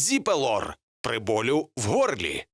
Зіпелор при болю в горлі.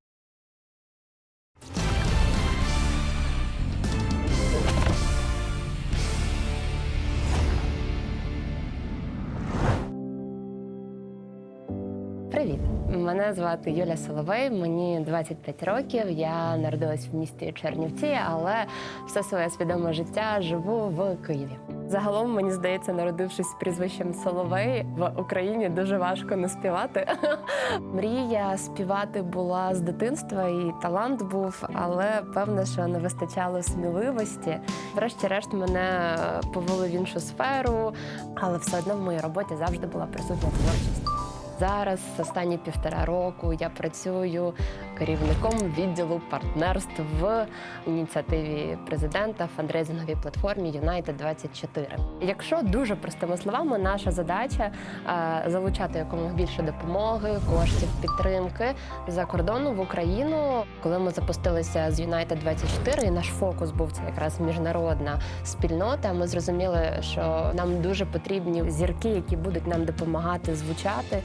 Привіт, мене звати Юля Соловей, мені 25 років. Я народилась в місті Чернівці, але все своє свідоме життя живу в Києві. Загалом, мені здається, народившись з прізвищем Соловей в Україні дуже важко не співати. Мрія співати була з дитинства, і талант був, але певно, що не вистачало сміливості. Врешті-решт мене повели в іншу сферу, але все одно в моїй роботі завжди була присутня творчість. Зараз останні півтора року я працюю керівником відділу партнерств в ініціативі президента фандрейзинговій платформі United 24 Якщо дуже простими словами, наша задача е, залучати якомога більше допомоги, коштів, підтримки за кордону в Україну. Коли ми запустилися з United 24 і наш фокус був це якраз міжнародна спільнота. Ми зрозуміли, що нам дуже потрібні зірки, які будуть нам допомагати звучати.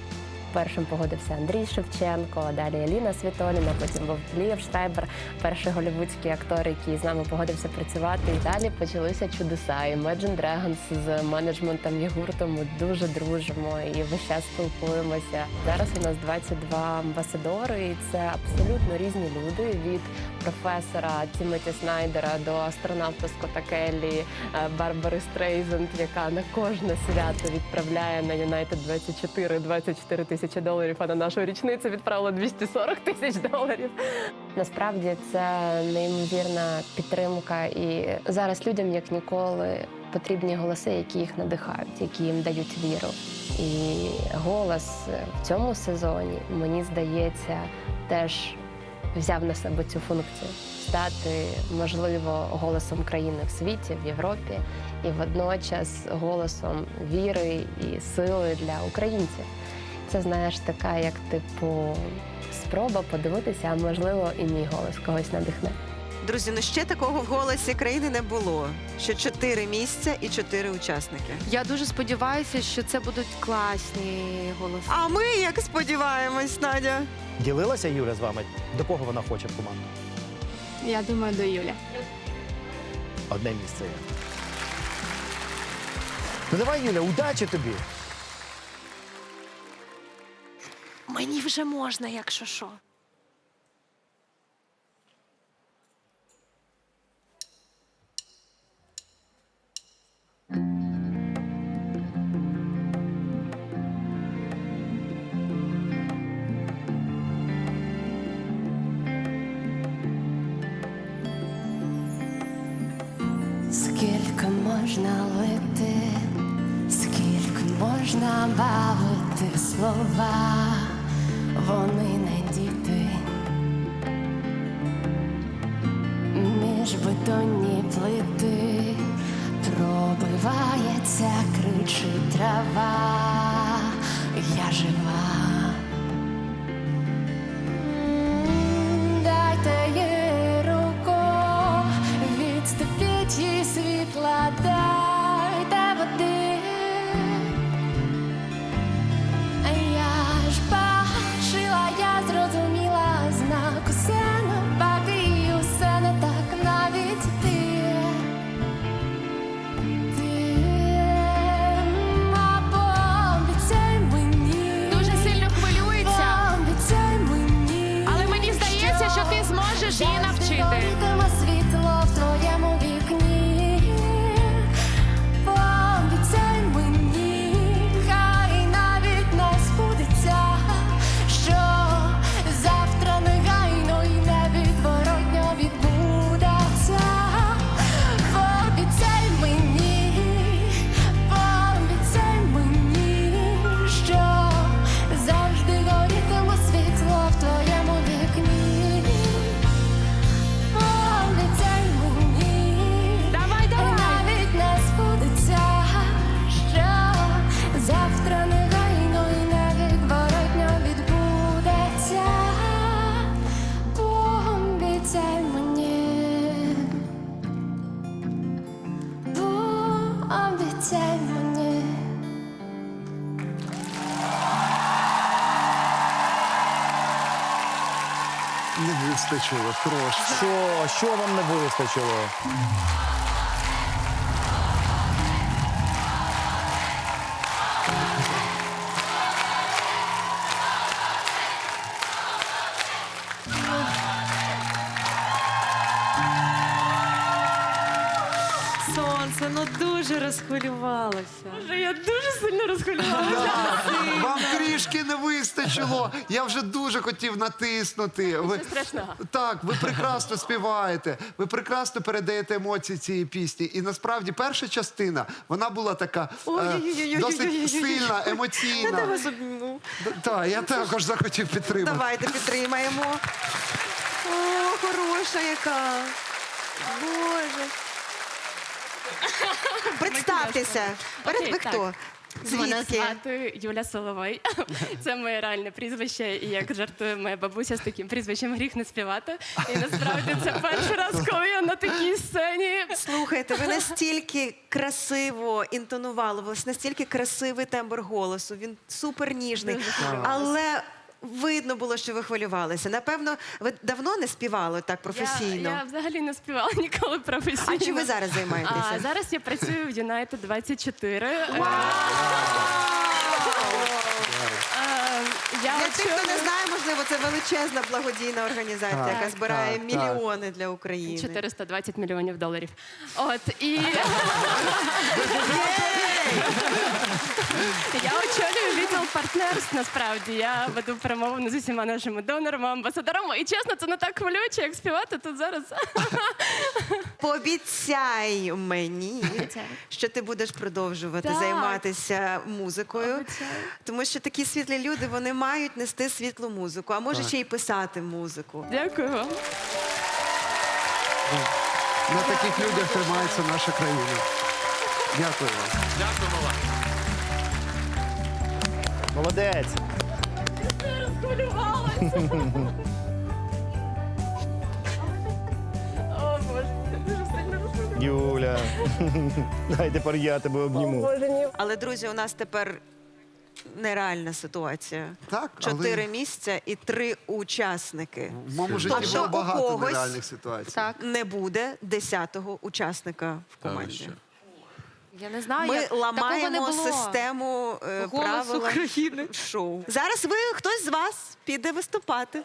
Першим погодився Андрій Шевченко, далі Еліна Світоліна, потім був Лієв Штрайбер, перший голівудський актор, який з нами погодився працювати. І далі почалися чудеса. Imagine Dragons з менеджментом і гуртом ми дуже дружимо і весь час спілкуємося. Зараз у нас 22 амбасадори, і це абсолютно різні люди від професора Тімоті Снайдера до астронавта Скотта Келлі, е, Барбари Стрейзенд, яка на кожне свято відправляє на United 24 24 тисячі доларів, а на нашу річницю відправила 240 тисяч доларів. Насправді це неймовірна підтримка, і зараз людям як ніколи потрібні голоси, які їх надихають, які їм дають віру. І голос в цьому сезоні, мені здається, теж взяв на себе цю функцію стати, можливо, голосом країни в світі, в Європі, і водночас голосом віри і сили для українців. Це знаєш, така, як типу, спроба подивитися, а можливо, і мій голос когось надихне. Друзі, ну ще такого в голосі країни не було. Що чотири місця і чотири учасники. Я дуже сподіваюся, що це будуть класні голоси. А ми як сподіваємось, Надя. Ділилася Юля з вами? До кого вона хоче в команду? Я думаю, до Юлі. Одне місце є. Ну давай, Юля, удачі тобі! Мені вже можна, якщо що. Скільки можна лити, скільки можна бавити слова, вони не діти. Між бетонні плити пробивається, кричить трава, я жива. обіцяй мені. Не вистачило трошки. Що? Що вам не вистачило? Дуже розхвилювалася. Боже, я дуже сильно розхвилювалася. Вам трішки не вистачило. Я вже дуже хотів натиснути. Ви... Страшного. Так, ви прекрасно співаєте, ви прекрасно передаєте емоції цієї пісні. І насправді перша частина вона була така е, Ой-ой-ой-ой-ой-ой-ой-ой. досить сильна, емоційна. Так, я також захотів підтримати. Давайте підтримаємо. О, хороша яка. Боже. Представтеся. Перед ви Окей, хто? Мене Звідки? звати Юля Соловей. Це моє реальне прізвище. І як жартує моя бабуся з таким прізвищем гріх не співати. І насправді це перший раз, коли я на такій сцені. Слухайте, ви настільки красиво інтонували, у вас настільки красивий тембр голосу. Він супер ніжний. Але видно було, що ви хвилювалися. Напевно, ви давно не співали так професійно. Я, я взагалі не співала ніколи професійно. А чим ви зараз займаєтеся? А, зараз я працюю в United 24. Е, е, Я Для тих, хто не знає, можливо, це величезна благодійна організація, Так, яка збирає так, мільйони для України. 420 мільйонів доларів. От і я очолюю відділ партнерств. Насправді я веду перемовини з усіма нашими донорами, амбасадорами. І чесно, це не так хвилююче, як співати тут зараз. Пообіцяй мені, Обіцяю. що ти будеш продовжувати Так. займатися музикою, Обіцяю. тому що такі світлі люди вони мають нести світлу музику, а може ще й писати музику. Дякую вам. На таких людях тримається наша країна. Дякую вам. Молодець. О, Боже, я дуже сильно розхвилювалася. Юля. Дай тепер я тебе обніму. Боже, ні. Але друзі, у нас тепер нереальна ситуація. Так, але Чотири місця і три учасники. в моєму житті Тобто було у багато когось- нереальних ситуацій. Так, Не буде десятого учасника в команді. Я не знаю. Ми як- ламаємо не було. систему е, Голос правила України. шоу. Зараз ви хтось з вас піде виступати.